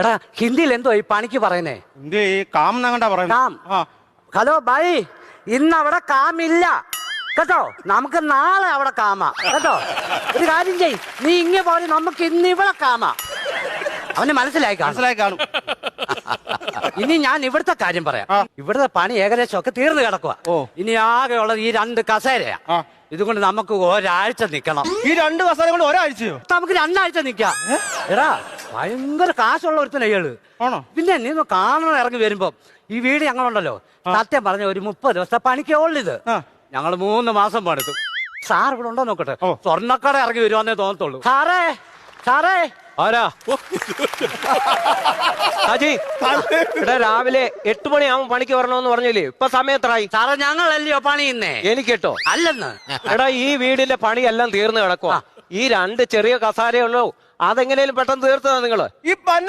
എടാ ഹിന്ദിയിൽ എന്തോ ഈ പണിക്ക് പറയുന്നേ? കാം എന്നങ്ങണ്ടാ കാം. ആ. Hello bye. ഇന്ന് അവിടെ കാമില്ല. കേട്ടോ? നമുക്ക് നാളെ അവിടെ കാമ. കേട്ടോ? ഒരു കാര്യം ചെയ് നീ ഇങ്ങനെ പോലെ നമുക്ക് ഇന്ന് ഇവിടെ കാമ. അവന് മനസ്സിലായി കാണും. മനസ്സിലായി കാണും. ഇനി ഞാൻ ഇവിടുത്തെ കാര്യം പറയാം. ഇവിടുത്തെ പണി ഏകദേശം ഒക്കെ തീർന്നു കിടക്കുക ഓ. ഇനി ആകെ ഉള്ളത് ഈ രണ്ട് കസേരയാ. ആ. ഇതുകൊണ്ട് നമുക്ക് ഒരാഴ്ച നിക്കണം. ഈ രണ്ട് കസേര കൊണ്ട് ഒരാഴ്ചയോ? നമുക്ക് രണ്ടാഴ്ച നിക്കാം. എടാ ഭയങ്കര കാശുള്ള ഒരുത്തന ഇയാൾ. ആണോ? പിന്നെ നീ ഒന്ന് കാണാൻ ഇറങ്ങി വരുമ്പോ ഈ വീട് ഞങ്ങളുണ്ടല്ലോ. സത്യം പറഞ്ഞ ഒരു മുപ്പത് ദിവസത്തെ പണിക്കേ ഉള്ളിത്. ആ. ഞങ്ങൾ മൂന്ന് മാസം പണിക്കും. സാർ ഇവിടെ ഉണ്ടോ നോക്കട്ടെ. സ്വർണക്കട ഇറങ്ങി വരുവാന്നേ തോന്നത്തുള്ളൂ. സാറേ സാറേ. ആരാ? ഇവിടെ രാവിലെ എട്ട് മണിയാവും പണിക്ക് വരണമെന്ന് പറഞ്ഞില്ലേ? ഇപ്പൊ സമയം എത്രയായി സാറേ ഞങ്ങളല്ലയോ പണിയുന്നേ? എനിക്കെട്ടോ? അല്ലെന്ന്. എടാ ഈ വീടിന്റെ പണിയെല്ലാം തീർന്നു കിടക്കുക ഈ രണ്ട് ചെറിയ കസാരയുള്ളൂ. അതെങ്ങനെയും പെട്ടെന്ന് തീർത്തതാ നിങ്ങൾ ഈ